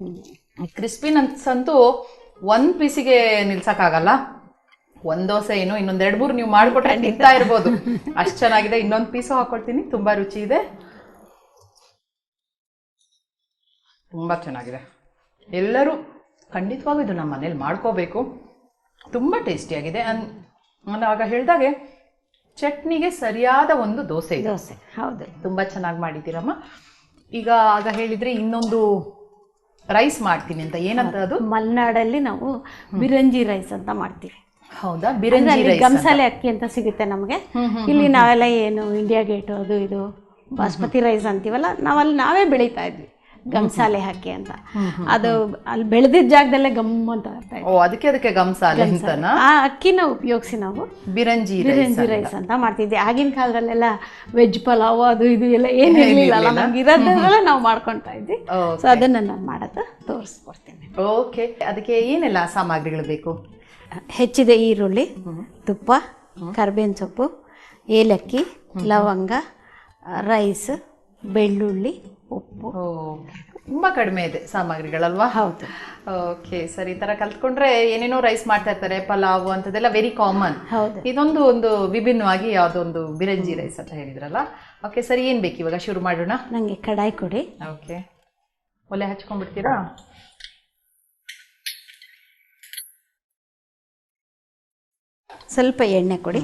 ಕ್ರಿಸ್ಪಿನಸ್ ಅಂತೂ ಒಂದ್ ಪೀಸಿಗೆ ನಿಲ್ಸೋಕ್ಕಾಗಲ್ಲ. ಒಂದ್ ದೋಸೆ ಏನು ಇನ್ನೊಂದ್ ಎರಡ್ ಮೂರು ನೀವು ಮಾಡ್ಕೊಟ್ರೆ ನಿಂತಾ ಇರ್ಬೋದು. ಅಷ್ಟು ಚೆನ್ನಾಗಿದೆ. ಇನ್ನೊಂದು ಪೀಸು ಹಾಕೊಳ್ತೀನಿ. ತುಂಬಾ ರುಚಿ ಇದೆ. ತುಂಬಾ ಚೆನ್ನಾಗಿದೆ. ಎಲ್ಲರೂ ಖಂಡಿತವಾಗೂ ಇದು ನಮ್ಮ ಮನೇಲಿ ಮಾಡ್ಕೋಬೇಕು. ತುಂಬಾ ಟೇಸ್ಟಿಯಾಗಿದೆ. ಅನ್ ನಾನು ಆಗ ಹೇಳಿದಾಗೆ ಚಟ್ನಿಗೆ ಸರಿಯಾದ ಒಂದು ದೋಸೆ ಇದೆ. ದೋಸೆ. ಹೌದು. ತುಂಬ ಚೆನ್ನಾಗಿ ಮಾಡಿದ್ದೀರಮ್ಮ. ಈಗ ಆಗ ಹೇಳಿದ್ರೆ ಇನ್ನೊಂದು ರೈಸ್ ಮಾಡ್ತೀನಿ ಅಂತ. ಏನಂತ ಅದು? ಮಲೆನಾಡಲ್ಲಿ ನಾವು ಬಿರಂಜಿ ರೈಸ್ ಅಂತ ಮಾಡ್ತೀವಿ. ಹೌದಾ? ಬಿರಂಜಿ ಗಮಸಾಲೆ ರೈಸ್ ಗಂಸಾಲೆ ಅಕ್ಕಿ ಅಂತ ಸಿಗುತ್ತೆ ನಮಗೆ. ಇಲ್ಲಿ ನಾವೆಲ್ಲ ಏನು ಇಂಡಿಯಾ ಗೇಟ್ ಅದು ಇದು ಬಾಸ್ಮತಿ ರೈಸ್ ಅಂತೀವಲ್ಲ ನಾವಲ್ಲಿ ನಾವೇ ಬೆಳೀತಾ ಇದ್ವಿ. ಗಂಸಾಲೆ ಹಾಕಿ ಅಂತ. ಅದು ಅಲ್ಲಿ ಬೆಳೆದಿದ್ದ ಜಾಗದಲ್ಲೇ ಗಮ್ ಅಂತ ಓ ಅದಕ್ಕೆ ಅದಕ್ಕೆ ಗಂಸಾಲೆ ಅಂತನಾ? ಆ ಅಕ್ಕಿನ ಉಪಯೋಗಿಸಿ ನಾವು. ಬಿರಂಜಿ ಬಿರಂಜಿ ರೈಸ್ ಅಂತ. ಮಾಡ್ತಿದ್ವಿ ಆಗಿನ ಕಾಲದಲ್ಲೆಲ್ಲ ವೆಜ್ ಪಲಾವ್ ಅದು ಇದು ಎಲ್ಲ ಏನು ಇರಲಿಲ್ಲ. ನಮ್ಗೆ ಇರೋದ್ರಲ್ಲ ನಾವು ಮಾಡ್ಕೊತಾ ಇದ್ವಿ. ಸೊ ಅದನ್ನ ನಾನು ಮಾಡೋದು ತೋರಿಸ್ಕೊಡ್ತೀನಿ. ಓಕೆ ಅದಕ್ಕೆ ಏನೆಲ್ಲ ಸಾಮಗ್ರಿಗಳು ಬೇಕು? ಹೆಚ್ಚಿದೆ ಈರುಳ್ಳಿ ತುಪ್ಪ ಕರ್ಬೇವಿನ ಸೊಪ್ಪು ಏಲಕ್ಕಿ ಲವಂಗ ರೈಸ್ ಬೆಳ್ಳುಳ್ಳಿ ಉಪ್ಪು. ಓಕೆ ತುಂಬಾ ಕಡಿಮೆ ಇದೆ ಸಾಮಗ್ರಿಗಳಲ್ವಾ? ಹೌದು. ಓಕೆ ಸರಿ ಈ ತರ ಕಲ್ತ್ಕೊಂಡ್ರೆ ಏನೇನೋ ರೈಸ್ ಮಾಡ್ತಾ ಇರ್ತಾರೆ ಪಲಾವ್ ಅಂತದೆಲ್ಲ ವೆರಿ ಕಾಮನ್ ಹೌದು. ಇದೊಂದು ಒಂದು ವಿಭಿನ್ನವಾಗಿ ಯಾವ್ದೊಂದು ಒಂದು ಬಿರಂಜಿ ರೈಸ್ ಅಂತ ಹೇಳಿದ್ರಲ್ಲ? ಓಕೆ ಸರಿ ಏನ್ ಬೇಕು ಇವಾಗ? ಶುರು ಮಾಡೋಣ. ನನಗೆ ಕಡಾಯಿ ಕೊಡಿ. ಓಕೆ. ಒಲೆ ಹಚ್ಕೊಂಡ್ಬಿಡ್ತೀರಾ? ಸ್ವಲ್ಪ ಎಣ್ಣೆ ಕೊಡಿ.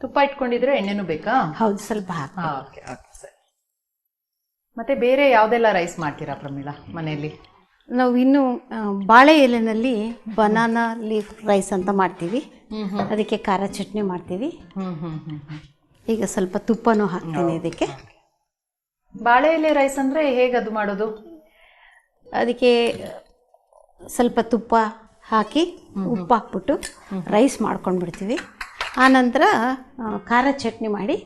ತುಪ್ಪ ಇಟ್ಕೊಂಡಿದ್ರೆ ಎಣ್ಣೆನೂ ಬೇಕಾ? ಹೌದು ಸ್ವಲ್ಪ ಹಾಕಿ ಓಕೆ ಓಕೆ ಸರಿ. ಮತ್ತೆ ಬೇರೆ ಯಾವ್ದೆಲ್ಲ ರೈಸ್ ಮಾಡ್ತೀರಾ ಪ್ರಮೀಳಾ ಮನೆಯಲ್ಲಿ? ನಾವು ಇನ್ನು ಆ, ಬಾಳೆ ಎಲೆನಲ್ಲಿ ಬನಾನಾ ಲೀಫ್ ರೈಸ್ ಅಂತ ಮಾಡ್ತೀವಿ. ಅದಕ್ಕೆ ಖಾರ ಚಟ್ನಿ ಮಾಡ್ತೀವಿ. ಹ್ಮ್ ಹ್ಮ್ ಹ್ಮ್ ಹ್ಮ್. ಈಗ ಸ್ವಲ್ಪ ತುಪ್ಪನೂ ಹಾಕ್ತೀನಿ ಇದಕ್ಕೆ. ಬಾಳೆ ಎಲೆ ರೈಸ್ ಅಂದ್ರೆ ಹೇಗೆ ಅದು ಮಾಡೋದು? ಅದಕ್ಕೆ ಸ್ವಲ್ಪ ತುಪ್ಪ ಹಾಕಿ ಉಪ್ಪು ಹಾಕ್ಬಿಟ್ಟು ರೈಸ್ ಮಾಡ್ಕೊಂಡು ಬಿಡ್ತೀವಿ ಆನಂತರ ಖಾರ ಚಟ್ನಿ ಮಾಡಿ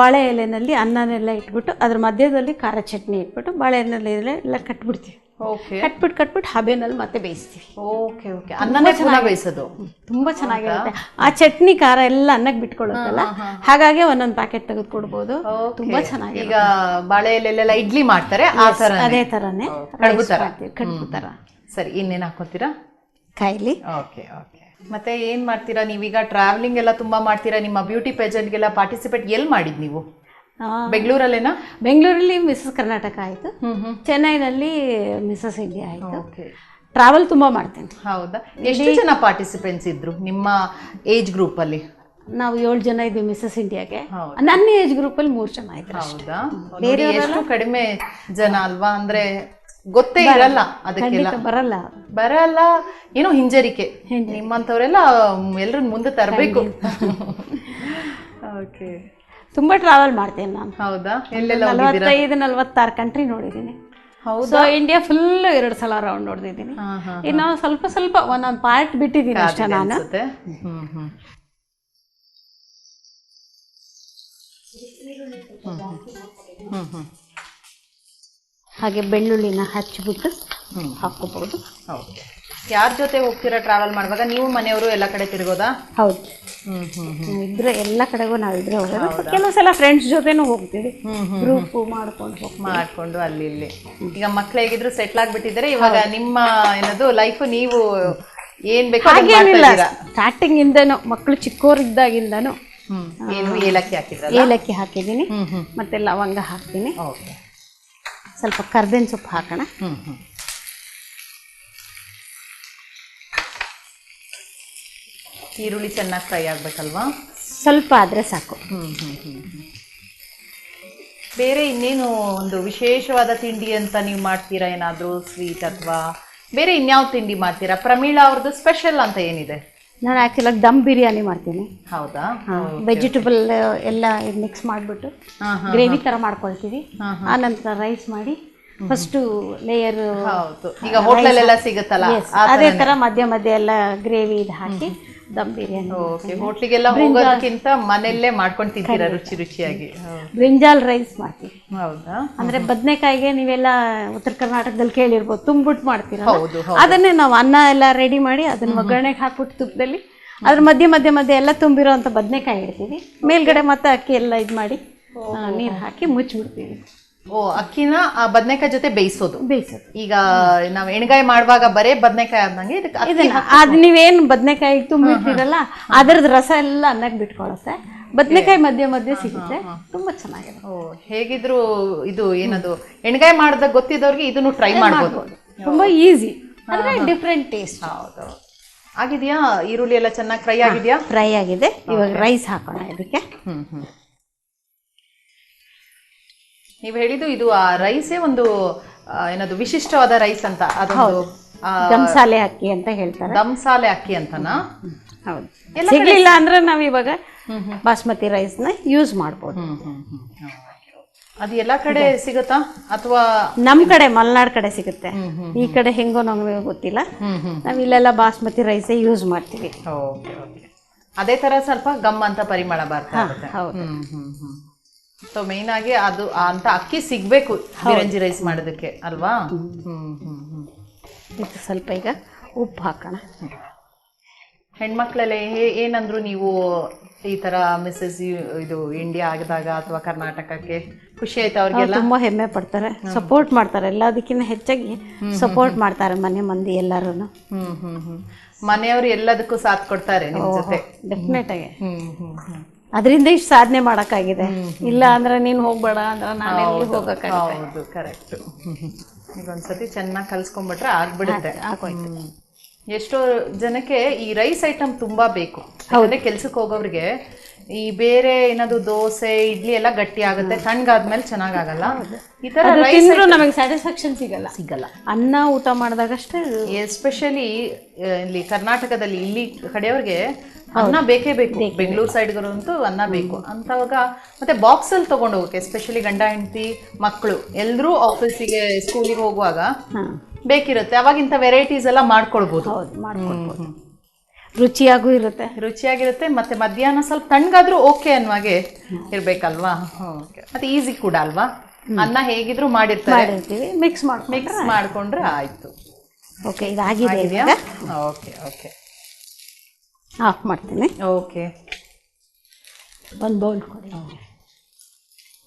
ಬಾಳೆ ಎಲೆನಲ್ಲಿ ಅನ್ನನೆಲ್ಲ ಇಟ್ಬಿಟ್ಟು ಅದ್ರ ಮಧ್ಯದಲ್ಲಿ ಖಾರ ಚಟ್ನಿ ಇಟ್ಬಿಟ್ಟು ಬಾಳೆ ಎಲೆನಲ್ಲಿ ಎಲ್ಲ ಕಟ್ಬಿಡ್ತೀವಿ. ಓಕೆ. ಕಟ್ಬಿಟ್ಟು ಕಟ್ಬಿಟ್ಟು ಹಬೆನಲ್ಲಿ ಮತ್ತೆ ಬೇಯಿಸ್ತೀವಿ. Okay okay. ಅನ್ನನೇ ಚೆನ್ನಾಗಿ ಬೇಯಿಸೋದು. ತುಂಬಾ ಚೆನ್ನಾಗಿರುತ್ತೆ. ಆ ಚಟ್ನಿ ಖಾರ ಎಲ್ಲ ಅನ್ನಕ್ಕೆ ಬಿಟ್ಕೊಳ್ಳುತ್ತಲ್ಲ ಹಾಗಾಗಿ ಒಂದೊಂದು ಪ್ಯಾಕೆಟ್ ತೆಗೆದು ಕೊಡ್ಬೋದು ತುಂಬಾ ಚೆನ್ನಾಗಿ ಈಗ ಬಾಳೆ ಎಲೆಲೆಲ್ಲ ಇಡ್ಲಿ ಮಾಡ್ತಾರೆ ಆ ಥರ ಅದೇ ತರನೇ. ಕಡುಬು ಥರ ಕಡುಬು ತರ. ಸರಿ ಇನ್ನೇನು ಹಾಕೋತೀರಾ ಕಾಯಿಲಿ. Okay okay. ಮತ್ತೆ ಏನ್ ಮಾಡ್ತೀರಾ ನೀವೀಗ? ಟ್ರಾವೆಲಿಂಗ್ ಎಲ್ಲ ತುಂಬಾ ಮಾಡ್ತೀರಾ? ನಿಮ್ಮ ಬ್ಯೂಟಿ ಪೇಜೆಂಟ್ಗೆಲ್ಲ ಪಾರ್ಟಿಸಿಪೇಟ್ ಎಲ್ಲಿ ಮಾಡಿದ್ ನೀವು? ಬೆಂಗಳೂರಲ್ಲೇನ? ಬೆಂಗಳೂರಲ್ಲಿ ಮಿಸಸ್ ಕರ್ನಾಟಕ ಆಯಿತು. ಚೆನ್ನೈನಲ್ಲಿ ಮಿಸಸ್ ಇಂಡಿಯಾ ಆಯಿತು. ಟ್ರಾವೆಲ್ ತುಂಬಾ ಮಾಡ್ತೇನೆ. ಹೌದಾ? ಎಷ್ಟು ಜನ ಪಾರ್ಟಿಸಿಪೆಂಟ್ಸ್ ಇದ್ರು ನಿಮ್ಮ ಏಜ್ ಗ್ರೂಪ್ ಅಲ್ಲಿ? ನಾವು ಏಳು ಜನ ಇದ್ವಿ ಮಿಸಸ್ ಇಂಡಿಯಾಗೆ. ನನ್ನ ಏಜ್ ಗ್ರೂಪಲ್ಲಿ ಮೂರು ಜನ ಇದ್ರು ಹೌದಾ? ಎಷ್ಟು ಕಡಿಮೆ ಜನ ಅಲ್ವಾ? ಅಂದ್ರೆ ಗೊತ್ತೇ ಇರಲ್ಲ ಅದಕ್ಕೆಲ್ಲ. ಬರಲ್ಲ. ಬರಲ್ಲ. ಏನೋ ಹಿಂಜರಿಕೆ. ನಿಮ್ಮಂಥವರೆಲ್ಲ ಎಲ್ರನ್ನ ಮುಂದೆ ತರಬೇಕು. ಓಕೆ. ತುಂಬಾ ಟ್ರಾವೆಲ್ ಮಾಡ್ತೇನೆ ನಾನು. ಹೌದಾ? ಎಲ್ಲೆಲ್ಲ ನಲವತ್ತೈದು ನಲವತ್ತಾರು ಕಂಟ್ರಿ ನೋಡಿದ್ದೀನಿ. ಹೌದಾ? ಸೊ ಇಂಡಿಯಾ ಫುಲ್ ಎರಡು ಸಲ ರೌಂಡ್ ನೋಡಿದ್ದೀನಿ ಇನ್ನು ಸ್ವಲ್ಪ ಸ್ವಲ್ಪ ಒಂದೊಂದು ಪಾರ್ಟ್ ಬಿಟ್ಟಿದ್ದೀನಿ ಅಷ್ಟೇ ನಾನು. ಹ್ಮ್ ಹ್ಮ್. ಹಾಗೆ ಬೆಳ್ಳುಳ್ಳಿನ ಹಚ್ಚಿಬಿಟ್ಟು ಹಾಕೋಬಹುದು ಓಕೆ ಯಾರ ಜೊತೆ ಹೋಗ್ತೀರಾ ಟ್ರಾವೆಲ್ ಮಾಡುವಾಗ? ನೀವು ಮನೆಯವರು ಎಲ್ಲ ಕಡೆ ತಿರುಗೋದಾ? ಹೌದು. ಇದ್ರೆ ಎಲ್ಲ ಕಡೆಗೂ ನಾವು ಇದ್ರೆ ಹೋಗೋದು. ಕೆಲವು ಸಲ ಫ್ರೆಂಡ್ಸ್ ಜೊತೆನೂ ಹೋಗ್ತೀವಿ. ಗ್ರೂಪ್ ಮಾಡ್ಕೊಂಡು ಮಾಡ್ಕೊಂಡು ಅಲ್ಲಿ ಇಲ್ಲಿ. ಈಗ ಮಕ್ಳು ಹೇಗಿದ್ರು ಸೆಟ್ಲ್ ಆಗ್ಬಿಟ್ಟಿದ್ರೆ ಇವಾಗ ನಿಮ್ಮ ಏನದು ಲೈಫ್ ನೀವು ಏನ್ ಬೇಕೋ ಅದನ್ನ ಮಾಡ್ತಾ ಹಾಗೇನಿಲ್ಲ ಇದ್ದೀರಾ. ಸ್ಟಾರ್ಟಿಂಗ್ ಇಂದನು ಮಕ್ಕಳು ಚಿಕ್ಕವರಿದ್ದಾಗಿಂದನು ಏನು ಏಲಕ್ಕಿ ಹಾಕಿದ್ರೆ ಏಲಕ್ಕಿ ಹಾಕಿದ್ದೀನಿ. ಮತ್ತೆ ಲವಂಗ ಹಾಕ್ತೀನಿ. ಓಕೆ ಸ್ವಲ್ಪ ಕರ್ಬೇವಿನ ಸೊಪ್ಪು ಹಾಕೋಣ. ಹ್ಞೂ ಹ್ಞೂ ಈರುಳ್ಳಿ ಚೆನ್ನಾಗಿ ಫ್ರೈ ಆಗಬೇಕಲ್ವಾ? ಸ್ವಲ್ಪ ಆದರೆ ಸಾಕು. ಹ್ಞೂ ಹ್ಞೂ ಹ್ಞೂ. ಬೇರೆ ಇನ್ನೇನು ಒಂದು ವಿಶೇಷವಾದ ತಿಂಡಿ ಅಂತ ನೀವು ಮಾಡ್ತೀರಾ? ಏನಾದರೂ ಸ್ವೀಟ್ ಅಥವಾ ಬೇರೆ ಇನ್ಯಾವ ತಿಂಡಿ ಮಾಡ್ತೀರಾ? ಪ್ರಮೀಳಾ ಅವ್ರದ್ದು ಸ್ಪೆಷಲ್ ಅಂತ ಏನಿದೆ? ನಾನು ಆ್ಯಕ್ಚುಲಾಗಿ ದಮ್ ಬಿರಿಯಾನಿ ಮಾಡ್ತೀನಿ. ಹೌದಾ? ವೆಜಿಟೇಬಲ್ ಎಲ್ಲ ಮಿಕ್ಸ್ ಮಾಡಿಬಿಟ್ಟು ಗ್ರೇವಿ ಥರ ಮಾಡ್ಕೊಳ್ತೀವಿ. ಆ ನಂತರ ರೈಸ್ ಮಾಡಿ ಫಸ್ಟು ಲೇಯರ್ ಹೌದು. ಈಗ ಹೋಟ್ಲಲ್ಲೆಲ್ಲ ಸಿಗುತ್ತಲ್ಲ? ಅದೇ ಥರ ಮಧ್ಯ ಮಧ್ಯ ಎಲ್ಲ ಗ್ರೇವಿ ಇದು ಹಾಕಿ ದಮ್ ಬಿರಿಯಾನಿ ಓಕೆ ಹೋಟ್ಲಿಗೆಲ್ಲ ಹೋಗೋದಕ್ಕಿಂತ ಮನೆಯಲ್ಲೇ ಮಾಡ್ಕೊಂಡು ತಿಂತೀರಾ ರುಚಿ ರುಚಿಯಾಗಿ. ಬ್ರಿಂಜಾಲ್ ರೈಸ್ ಮಾಡ್ತೀವಿ. ಹೌದಾ? ಅಂದ್ರೆ ಬದನೆಕಾಯಿಗೆ ನೀವೆಲ್ಲ ಉತ್ತರ ಕರ್ನಾಟಕದಲ್ಲಿ ಕೇಳಿರ್ಬೋದು ತುಂಬಿಟ್ಟು ಮಾಡ್ತೀರಾ ಹೌದು ಅದನ್ನೇ ನಾವು ಅನ್ನ ಎಲ್ಲ ರೆಡಿ ಮಾಡಿ ಅದನ್ನ ಒಗ್ಗರಣೆಗೆ ಹಾಕ್ಬಿಟ್ಟು ತುಪ್ಪದಲ್ಲಿ ಅದ್ರ ಮಧ್ಯೆ ಮಧ್ಯೆ ಮಧ್ಯೆ ಎಲ್ಲ ತುಂಬಿರೋ ಅಂತ ಬದನೆಕಾಯಿ ಇಡ್ತೀವಿ. ಮೇಲ್ಗಡೆ ಮತ್ತೆ ಅಕ್ಕಿ ಎಲ್ಲ ಇದು ಮಾಡಿ ನೀರು ಹಾಕಿ ಮುಚ್ಚಿಬಿಡ್ತೀವಿ. ಓ ಅಕ್ಕಿನ ಆ ಬದನೆಕಾಯಿ ಜೊತೆ ಬೇಯಿಸೋದು. ಬೇಯಿಸೋದು. ಈಗ ನಾವು ಎಣ್ಗಾಯಿ ಮಾಡುವಾಗ ಬರೇ ಬದನೆಕಾಯಿ ಆದಂಗೆ ಇದಕ್ಕೆ ಅದು ನೀವೇನು ಬದನೆಕಾಯಿ ತುಂಬಿರಲ್ಲ ಅದರದ್ದು ರಸ ಎಲ್ಲ ಅನ್ನಕ್ಕೆ ಬಿಟ್ಕೊಳತ್ತೆ. ಬದನೆಕಾಯಿ ಮಧ್ಯೆ ಮಧ್ಯೆ ಸಿಗುತ್ತೆ. ತುಂಬಾ ಚೆನ್ನಾಗಿದೆ. ಓ ಹೇಗಿದ್ರು ಇದು ಏನದು ಎಣ್ಗಾಯಿ ಮಾಡ್ದಾಗ ಗೊತ್ತಿದ್ದವ್ರಿಗೆ ಇದನ್ನು ಟ್ರೈ ಮಾಡ್ಬೋದು. ತುಂಬಾ ಈಸಿ ಅಂದ್ರೆ ಡಿಫ್ರೆಂಟ್ ಟೇಸ್ಟ್ ಹೌದು. ಆಗಿದೆಯಾ? ಈರುಳ್ಳಿ ಎಲ್ಲ ಚೆನ್ನಾಗಿ ಫ್ರೈ ಆಗಿದೆಯಾ? ಫ್ರೈ ಆಗಿದೆ. ಇವಾಗ ರೈಸ್ ಹಾಕೋಣ ಇದಕ್ಕೆ. ಹ್ಮ್ ಹ್ಮ್. ನೀವು ಹೇಳಿದ್ದು ಇದು ಆ ರೈಸೇ ಒಂದು ಆ, ಏನದು ವಿಶಿಷ್ಟವಾದ ರೈಸ್ ಅಂತ ಅದೊಂದು ಆ, ಅಕ್ಕಿ ಅಂತ ಹೇಳ್ತಾರೆ. ದಮ್ಸಾಲೆ ಅಕ್ಕಿ ಅಂತನಾ? ಹೌದು. ಸಿಗ್ಲಿಲ್ಲ ಅಂದ್ರೆ ನಾವು ಇವಾಗ ಬಾಸ್ಮತಿ ರೈಸ್ನ ಯೂಸ್ ಮಾಡ್ಬೋದು. ಅದು ಎಲ್ಲ ಕಡೆ ಸಿಗುತ್ತಾ? ಅಥವಾ ನಮ್ಮ ಕಡೆ ಮಲ್ನಾಡ್ ಕಡೆ ಸಿಗುತ್ತೆ. ಈ ಕಡೆ ಹೆಂಗೋ ನಮಗೆ ಗೊತ್ತಿಲ್ಲ. ನಾವ್ ಇಲ್ಲೆಲ್ಲ ಬಾಸ್ಮತಿ ರೈಸೇ ಯೂಸ್ ಮಾಡ್ತೀವಿ. Okay okay. ಅದೇ ತರ ಸ್ವಲ್ಪ ಗಮ್ ಅಂತ ಪರಿಮಳ ಬರ್ತಾ ಇರುತ್ತೆ. ಹೌದು. ಹ್ಮ್ ಹ್ಮ್ ಹ್ಮ್. ಸೊ ಮೇನ್ ಆಗಿ ಅದು ಅಂತ ಅಕ್ಕಿ ಸಿಗ್ಬೇಕು ಬಿರಂಜಿ ರೈಸ್ ಮಾಡೋದಕ್ಕೆ ಅಲ್ವಾ? ಹ್ಮ್ ಹ್ಮ್ ಹ್ಮ್ ಇದು ಸ್ವಲ್ಪ ಈಗ ಉಪ್ಪು ಹಾಕೋಣ. ಹೆಣ್ಮಕ್ಳೆಲ್ಲ ಹೇ- ಏನಂದ್ರು ನೀವು ಈ ತರ ಮಿಸ್ಸಸ್ ಇದು ಇಂಡಿಯಾ ಆಗಿದಾಗ ಅಥವಾ ಕರ್ನಾಟಕಕ್ಕೆ ಖುಷಿ ಆಯ್ತು ಅವ್ರಿಗೆ ತುಂಬಾ ಹೆಮ್ಮೆ ಪಡ್ತಾರೆ. ಸಪೋರ್ಟ್ ಮಾಡ್ತಾರೆ. ಎಲ್ಲದಕ್ಕಿಂತ ಹೆಚ್ಚಾಗಿ ಸಪೋರ್ಟ್ ಮಾಡ್ತಾರೆ ಮನೆ ಮಂದಿ ಎಲ್ಲರೂ ಹ್ಮ್ ಹ್ಮ್ ಹ್ಮ್. ಮನೆಯವರು ಎಲ್ಲದಕ್ಕೂ ಸಾಥ್ ಕೊಡ್ತಾರೆ ನಿಮ್ಮ ಜೊತೆ. ಡೆಫಿನೆಟ್ ಆಗಿ. ಹ್ಮ್ ಹ್ಮ್ ಹ್ಮ್. ಅದರಿಂದ ಇಷ್ಟು ಸಾಧನೆ ಮಾಡೋಕ್ಕಾಗಿದೆ. ಇಲ್ಲ ಅಂದ್ರೆ ನೀನು ಹೋಗ್ಬೇಡ ಅಂದ್ರೆ ನಾನು ಹೋಗೋಕ್ಕಾಗುತ್ತೆ? ಕರೆಕ್ಟ್. ಈಗ ಒಂದ್ಸತಿ ಚೆನ್ನಾಗಿ ಕಲ್ಸ್ಕೊಂಡ್ಬಿಟ್ರೆ ಆಗ್ಬಿಡುತ್ತೆ. ಆಗೋಯ್ತು. ಎಷ್ಟೋ ಜನಕ್ಕೆ ಈ ರೈಸ್ ಐಟಮ್ ತುಂಬಾ ಬೇಕು. ಯಾಕಂದ್ರೆ ಕೆಲ್ಸಕ್ಕೆ ಹೋಗೋರಿಗೆ ಈ ಬೇರೆ ಏನಾದ್ರು ದೋಸೆ ಇಡ್ಲಿ ಎಲ್ಲ ಗಟ್ಟಿ ಆಗುತ್ತೆ ತಣ್ಣಗಾದ್ಮೇಲೆ ಚೆನ್ನಾಗಾಗಲ್ಲ ಈ ತರ ರೈಸ್ ನಮಗೆ ಸ್ಯಾಟಿಸ್ಫ್ಯಾಕ್ಷನ್ ಸಿಗಲ್ಲ. ಸಿಗಲ್ಲ. ಅನ್ನ ಊಟ ಮಾಡಿದಾಗಷ್ಟೇ ಎಸ್ಪೆಷಲಿ ಇಲ್ಲಿ ಕರ್ನಾಟಕದಲ್ಲಿ ಇಲ್ಲಿ ಕಡೆಯವ್ರಿಗೆ ಅನ್ನ ಬೇಕೇ ಬೇಕು. ಬೆಂಗಳೂರು ಸೈಡ್ಗರಂತೂ ಅನ್ನ ಬೇಕು. ಅಂತವಾಗ ಮತ್ತೆ ಬಾಕ್ಸ್ ಅಲ್ಲಿ ತಗೊಂಡು ಹೋಗಕ್ಕೆ ಎಸ್ಪೆಷಲಿ ಗಂಡ ಹೆಂಡತಿ ಮಕ್ಕಳು ಎಲ್ಲರೂ ಆಫೀಸಿಗೆ ಸ್ಕೂಲಿಗೆ ಹೋಗುವಾಗ ಬೇಕಿರುತ್ತೆ. ಅವಾಗ ಇಂಥ ವೆರೈಟೀಸ್ ಎಲ್ಲ ಮಾಡ್ಕೊಳ್ಬೋದು. ರುಚಿಯಾಗೂ ಇರುತ್ತೆ. ರುಚಿಯಾಗಿರುತ್ತೆ ಮತ್ತೆ ಮಧ್ಯಾಹ್ನ ಸ್ವಲ್ಪ ತಣ್ಣಗಾದ್ರೂ ಓಕೆ ಅನ್ನುವಾಗೆ ಇರ್ಬೇಕಲ್ವಾ? ಮತ್ತೆ ಈಸಿ ಕೂಡ ಅಲ್ವಾ? ಅನ್ನ ಹೇಗಿದ್ರು ಮಾಡಿರ್ತಾರೆ. ಮಿಕ್ಸ್ ಮಾಡ್ಕೊಂಡು ಮಿಕ್ಸ್ ಮಾಡ್ಕೊಂಡ್ರೆ ಆಯ್ತು. ಓಕೆ ಇದಾಗಿದೆ ಓಕೆ ಓಕೆ ಆಫ್ ಮಾಡ್ತೀನಿ. ಓಕೆ ಒಂದು ಬೌಲ್ ಕೊಡಿ.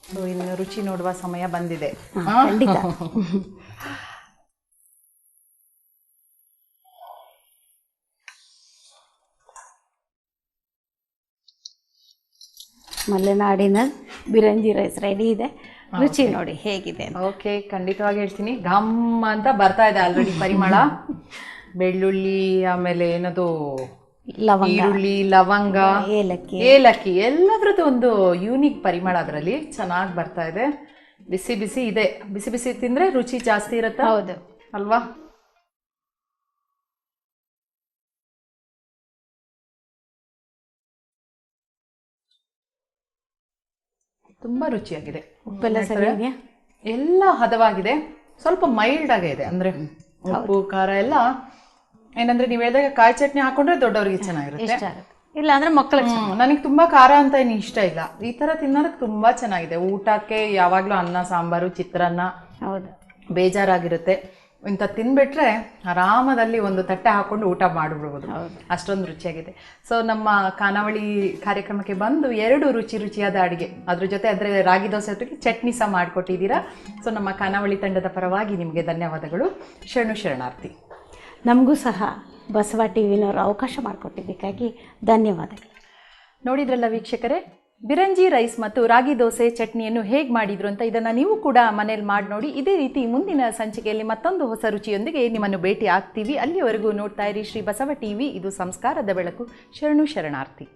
ಸೊ ಇನ್ನು ರುಚಿ ನೋಡುವ ಸಮಯ ಬಂದಿದೆ. ಖಂಡಿತ. ಮಲೆನಾಡಿನ ಬಿರಂಜಿ ರೈಸ್ ರೆಡಿ ಇದೆ. ರುಚಿ ನೋಡಿ ಹೇಗಿದೆ ಓಕೆ ಖಂಡಿತವಾಗಿ ಹೇಳ್ತೀನಿ. ಘಮ್ ಅಂತ ಬರ್ತಾ ಇದೆ ಆಲ್ರೆಡಿ ಪರಿಮಳ. ಬೆಳ್ಳುಳ್ಳಿ ಆಮೇಲೆ ಏನದು ಲವಂಗ. ಈರುಳ್ಳಿ ಲವಂಗ ಏಲಕ್ಕಿ. ಏಲಕ್ಕಿ ಎಲ್ಲದ್ರದ್ದು ಒಂದು ಯೂನಿಕ್ ಪರಿಮಳ ಅದರಲ್ಲಿ ಚೆನ್ನಾಗಿ ಬರ್ತಾ ಇದೆ. ಬಿಸಿ ಬಿಸಿ ಇದೆ. ಬಿಸಿ ಬಿಸಿ ತಿಂದ್ರೆ ರುಚಿ ಜಾಸ್ತಿ ಇರುತ್ತೆ? ಹೌದು. ಅಲ್ವಾ? ತುಂಬಾ ರುಚಿಯಾಗಿದೆ. ಉಪ್ಪೆಲ್ಲ ಎಲ್ಲ ಹದವಾಗಿದೆ. ಸ್ವಲ್ಪ ಮೈಲ್ಡ್ ಆಗೇ ಇದೆ. ಅಂದ್ರೆ ಉಪ್ಪು ಖಾರ ಎಲ್ಲ ಏನಂದ್ರೆ ನೀವು ಹೇಳಿದಾಗ ಕಾಯಿ ಚಟ್ನಿ ಹಾಕೊಂಡ್ರೆ ದೊಡ್ಡವರಿಗೆ ಚೆನ್ನಾಗಿರುತ್ತೆ. ಇಷ್ಟ ಆಗುತ್ತೆ. ಇಲ್ಲ ಅಂದ್ರೆ ಮಕ್ಕಳಿಗೆ ಹ್ಮ್, ನನಗೆ ತುಂಬಾ ಖಾರ ಅಂತ ಏನು ಇಷ್ಟ ಇಲ್ಲ. ಈ ತರ ತಿನ್ನೋದಕ್ಕೆ ತುಂಬಾ ಚೆನ್ನಾಗಿದೆ. ಊಟಕ್ಕೆ ಯಾವಾಗ್ಲೂ ಅನ್ನ ಸಾಂಬಾರು ಚಿತ್ರಾನ್ನ ಹೌದು. ಬೇಜಾರಾಗಿರುತ್ತೆ. ಇಂತ ತಿನ್ಬಿಟ್ರೆ ಆರಾಮದಲ್ಲಿ ಒಂದು ತಟ್ಟೆ ಹಾಕೊಂಡು ಊಟ ಮಾಡಿಬಿಡ್ಬೋದು. ಅಷ್ಟೊಂದು ರುಚಿಯಾಗಿದೆ. ಸೊ ನಮ್ಮ ಖಾನಾವಳಿ ಕಾರ್ಯಕ್ರಮಕ್ಕೆ ಬಂದು ಎರಡು ರುಚಿ ರುಚಿಯಾದ ಅಡುಗೆ. ಅದ್ರ ಜೊತೆ ಅಂದರೆ ರಾಗಿ ದೋಸೆ ಜೊತೆಗೆ ಚಟ್ನಿ ಸಹ ಮಾಡಿಕೊಟ್ಟಿದ್ದೀರಾ. ಸೊ ನಮ್ಮ ಖಾನಾವಳಿ ತಂಡದ ಪರವಾಗಿ ನಿಮಗೆ ಧನ್ಯವಾದಗಳು. ಶರಣು ಶರಣಾರ್ಥಿ. ನಮಗೂ ಸಹ ಬಸವ ಟಿ ವಿನವರು ಅವಕಾಶ ಮಾಡಿಕೊಟ್ಟಿದ್ದಕ್ಕಾಗಿ ಧನ್ಯವಾದಗಳು. ನೋಡಿದ್ರಲ್ಲ ವೀಕ್ಷಕರೇ, ಬಿರಂಜಿ ರೈಸ್ ಮತ್ತು ರಾಗಿ ದೋಸೆ ಚಟ್ನಿಯನ್ನು ಹೇಗೆ ಮಾಡಿದ್ರು ಅಂತ ಇದನ್ನು ನೀವು ಕೂಡ ಮನೇಲಿ ಮಾಡಿ ನೋಡಿ. ಇದೇ ರೀತಿ ಮುಂದಿನ ಸಂಚಿಕೆಯಲ್ಲಿ ಮತ್ತೊಂದು ಹೊಸ ರುಚಿಯೊಂದಿಗೆ ನಿಮ್ಮನ್ನು ಭೇಟಿ ಆಗ್ತೀವಿ. ಅಲ್ಲಿವರೆಗೂ ನೋಡ್ತಾ ಇರಿ ಶ್ರೀ ಬಸವ ಟಿವಿ, ಇದು ಸಂಸ್ಕಾರದ ಬೆಳಕು. ಶರಣು ಶರಣಾರ್ಥಿ.